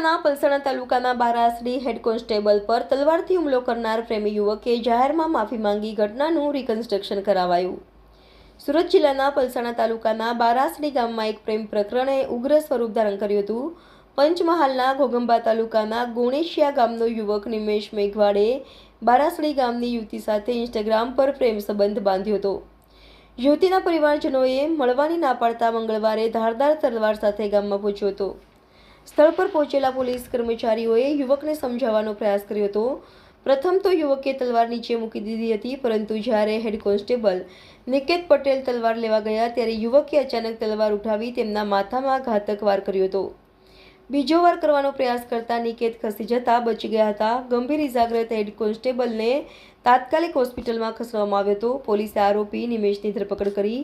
જિલ્લાના પલસાણા તાલુકાના બારાસડી head constable પર તલવારથી હુમલો કરનાર પ્રેમી યુવકે જાહેરમાં માફી માંગી ઘટનાનું રિકન્સ્ટ્રક્શન કરાવાયું. સુરત જિલ્લાના પલસાણા તાલુકાના બારાસડી ગામમાં એક પ્રેમ પ્રકરણે ઉગ્ર સ્વરૂપ ધારણ કર્યું હતું. પંચમહાલના ઘોગંબા તાલુકાના ગોણેશિયા ગામનો યુવક નિમેશ મેઘવાડે બારાસડી ગામની યુવતી સાથે ઇન્સ્ટાગ્રામ પર પ્રેમ સંબંધ બાંધ્યો હતો. યુવતીના પરિવારજનોએ મળવાની ના પાડતા મંગળવારે ધારદાર તલવાર સાથે ગામમાં પહોંચ્યો હતો. સ્થળ પર પહોંચેલા પોલીસ કર્મચારીઓએ યુવકને સમજાવવાનો પ્રયાસ કર્યો હતો. પ્રથમ તો યુવકે તલવાર નીચે મૂકી દીધી હતી, પરંતુ જ્યારે હેડ કોન્સ્ટેબલ નિકેત પટેલ તલવાર લેવા ગયા, ત્યારે યુવકે અચાનક તલવાર ઉઠાવી તેમના માથામાં ઘાતક વાર કર્યો હતો. બીજો વાર કરવાનો પ્રયાસ કરતા નિકેત ખસી જતા બચી ગયા હતા. ગંભીર ઇજાગ્રસ્ત હેડ કોન્સ્ટેબલને તાત્કાલિક હોસ્પિટલમાં ખસવામાં આવ્યો હતો. પોલીસે આરોપી નિમેશની ધરપકડ કરી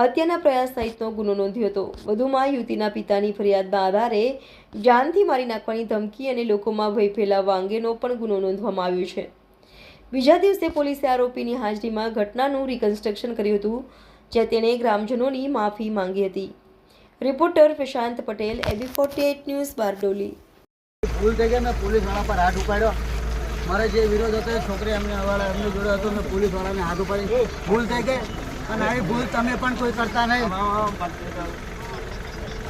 હત્યાના પ્રયાસ સહિતનો ગુનો નોંધ્યો હતો. વધુમાં યુવતીના પિતાની ફરિયાદના આધારે જાનથી મારી નાખવાની ધમકી અને લોકોમાં ભય ફેલાવવા અંગેનો પણ ગુનો નોંધવામાં આવ્યો છે. બીજા દિવસે પોલીસે આરોપીની હાજરીમાં ઘટનાનું રિકન્સ્ટ્રક્શન કર્યું હતું, જ્યાં તેણે ગ્રામજનોની માફી માંગી હતી. Reporter Prashant Patel, A B forty eight news, Bardoli. ભૂલ થઈ ગયા મેં પોલીસવાળા પર હાથ ઉપાડ્યો. મારે જે વિરોધ હતો એ છોકરી એમને વાળા અમને જોડે હતો મેં પોલીસવાળાને હાથ ઉપાડી. ભૂલ થઈ ગઈ. અને આવી ભૂલ તમે પણ કોઈ કરતા નહીં.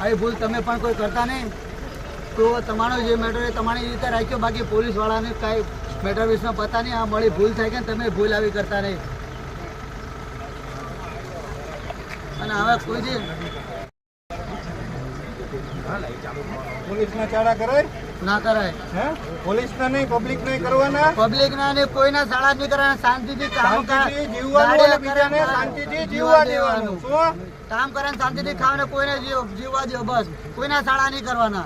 આવી ભૂલ તમે પણ કોઈ કરતા નહીં. તો તમારો જે મેટર એ તમારી રીતે રાખ્યો. બાકી પોલીસવાળાને કાંઈ મેટર વિશમાં પતા નહીં. આ મળી ભૂલ થઈ ગઈ તમે ભૂલ આવી કરતા નહીં. અને હવે કોઈ જે પોલીસના કરાય? ના કરાય. હે? પોલીસના નહીં પબ્લિકને કરવાના? પબ્લિક ને કોઈના શાળા નહીં કરવાના શાંતિથી કામ જીવવાનું બીજાને શાંતિથી જીવવા દેવાનું. શું? કામ કરે ને શાંતિથી ખાવાને કોઈને જીવ- જીવવા દો બસ. કોઈના શાળા નહીં કરવાના.